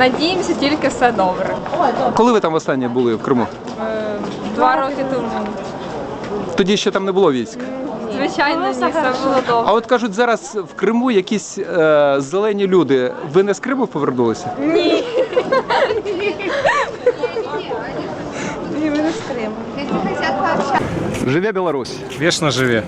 Надіємося, тільки все добре. Коли ви там останнє були в Криму? Е, Два роки тому. Тоді ще там не було військ. Звичайно, ні, все було добре. А от кажуть, зараз в Криму якісь е, зелені люди. Ви не з Криму повернулися? Ні. Живе Білорусь. Вечно живе.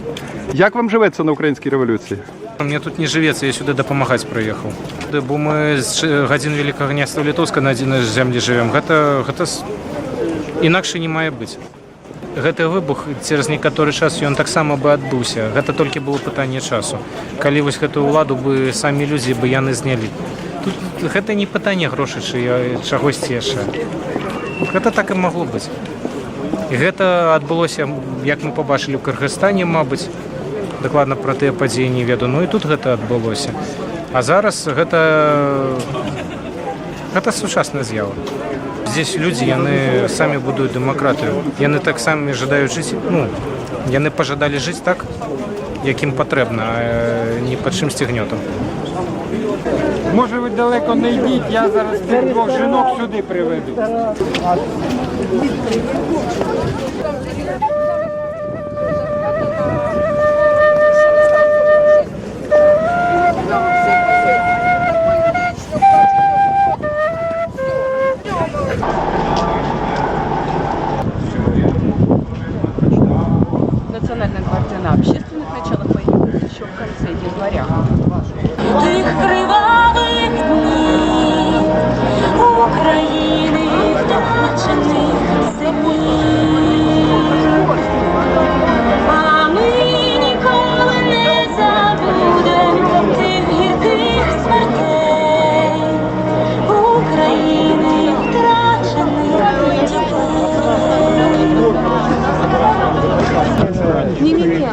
Як вам живеться на українській революції? Мне тут не живеться, я сюда дапамагаць прыехаў. Бо мы з Ш- гадзін вялікага княства літоўска на адзінай зямлі жывем. Гэта, гэта с- інакш не мае быць. Гэты выбух цераз некаторы час ён таксама бы адбыўся. Гэта толькі было пытанне часу. Калі вось гэтую ўладу бы самі людзі бы яны знялі. Тут гэта не пытанне грошай чы я- чагосьці яшчэ. Гэта так і магло быць. І гэта адбылося, як мы пабачылі ў Кыргызстане, мабыць, дакладна пра тыя падзеі не веду. Ну і тут гэта адбылося. А зараз гэта гэта сучасная з'ява. Здесь людзі яны самі будуюць дэмакратыю. Яны так самі жадаюць жыць, ну, яны пажадалі жыць так, якім патрэбна, а э, не пад чымсьці гнётам. Може ви далеко не йдіть, я зараз цих двох жінок сюди приведу. Национальная гвардия общественных началах появилась еще в конце января. Дітей.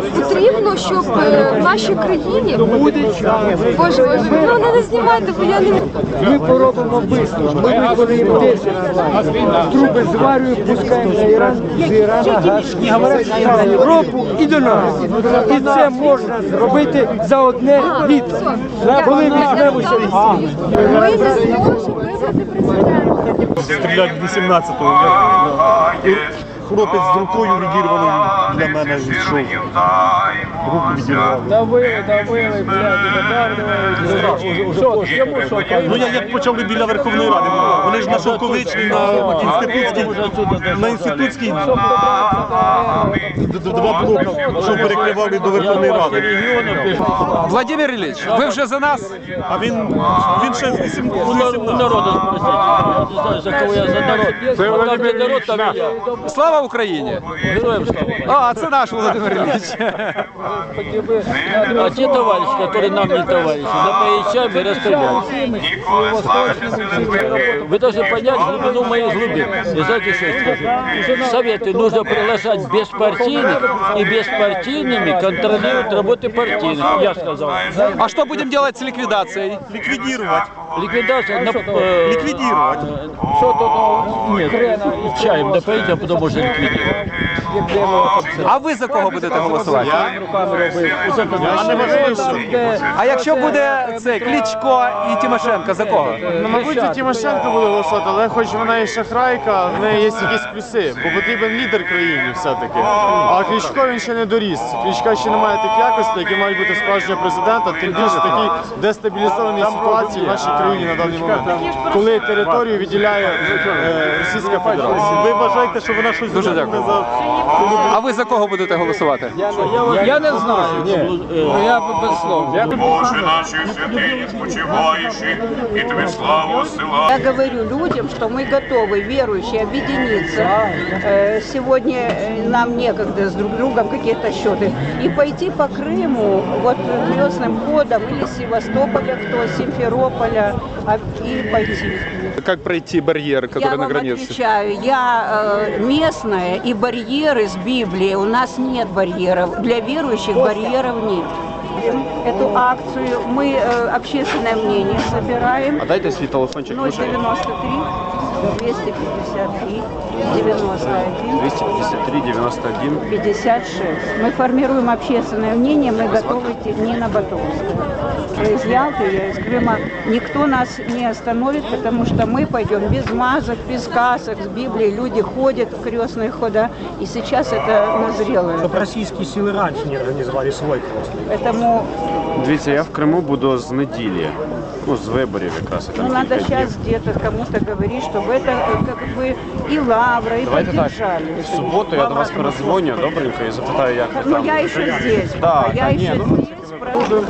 Потрібно, щоб е, в нашій країні Боже, Боже, ну не знімайте, бо я не Ми поробимо швидко. Ми виконуємо 10 Труби зварюємо, пускаємо з Іран, з Ірана газ в Європу і до нас. І це можна зробити за одне літо. Коли візьмемося ми не зможемо вибрати президента. стріляти 18-го. Хлопець з рукою відірваною для мене йшов. Руку відірвав. Давили, давили, блядь, Ну я як почали біля Верховної Ради. Вони ж на Шовковичній, на інститутській, на інститутській два блока, що перекривали до Верховної Ради. Владимир Ілліч, ви вже за нас? А він, він ще з 8 народу. За кого я за народ. Це не народ, там Ильич, я. Слава Україні! Героям слава. А, це наш Володимир Ілліч. А те товарищи, которые нам не товарищи, напоячами расстреляют. Вы должны понять глубину моей глубины. И знаете, что я скажу? Советы нужно приглашать беспартийных, и беспартийными контролируют работы партийных. Я сказал. А що будемо робити з ліквідацією? ліквідувати. Ликвидация на... э, Ликвидировать. Что тут? Нет, чаем а потом можно ликвидировать. А ви за кого будете голосувати? Я не важливо. А якщо буде це Кличко і Тимошенко, за кого? Ну, мабуть, і Тимошенко буде голосувати, але хоч вона і шахрайка, в неї є якісь плюси, бо потрібен лідер країні все-таки. А Кличко він ще не доріс. Кличка ще не має тих якостей, які мають бути справжнього президента, тим більше в такій дестабілізованій ситуації в нашій країні на даний момент, коли територію відділяє е, Російська Федерація. Ви вважаєте, що вона щось Дуже зробила дякую. за А ви за кого будете голосувати? Я не знаю. Ну, Я без слов. Боже наших святынь, спочивающих, и Тебе славу села. Я говорю людям, что мы готовы, верующие, объединиться. Э, Сегодня э, нам некогда с друг другом какие-то счеты. И пойти по Крыму, вот крестным ходом, или с Севастополя, кто, с Симферополя, А- и пойти. Как пройти барьер, который я на границе? отвечаю, я э, местная, и барьеры с Библией, у нас нет барьеров. Для верующих барьеров нет. Эту акцию мы э, общественное мнение собираем. А дайте свій телефончик. 093 253 91 253 91 56. Мы формируем общественное мнение, мы готовы идти не на Батумскую. Я из Ялты, я из Крыма. Никто нас не остановит, потому что мы пойдем без масок, без касок, с Библией. Люди ходят в крестные хода, и сейчас это назрело. Щоб російські сили раніше не організували свой просто. Поэтому Дивіться, я в Криму буду з неділі. Ну, з виборів якраз. і там ну, надо кілька днів. сейчас где-то кому-то говорить, чтобы это э, как бы и лавра, и Давайте так. поддержали. В суботу я до вас перезвоню, добренько, і запитаю, як ви Ну, там. я еще здесь. Да, я да, еще не, ну, здесь. правда.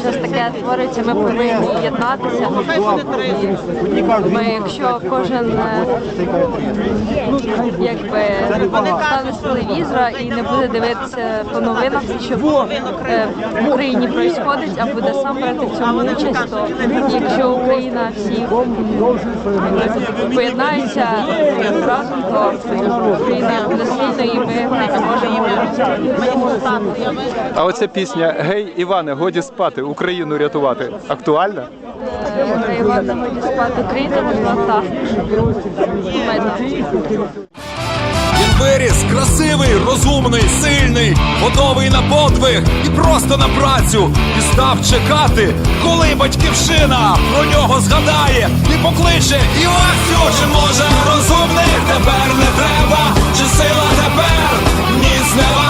Щось таке твориться, ми повинні єднатися. Ми, якщо кожен е, якби стане з телевізора і не буде дивитися по новинах, що е, в Україні відбувається, а буде сам брати в цьому участь, то якщо Україна всі поєднається разом, то Україна буде сильною і ми зможемо. А оця пісня Гей, Іване, годі спати, Україну рятувати. Актуальна? Івана буде спати Україна, можна. Він виріс красивий, розумний, сильний, готовий на подвиг і просто на працю. І став чекати, коли батьківщина про нього згадає і покличе Івасю, чи може розумних тепер не треба, чи сила тепер ні зневажає.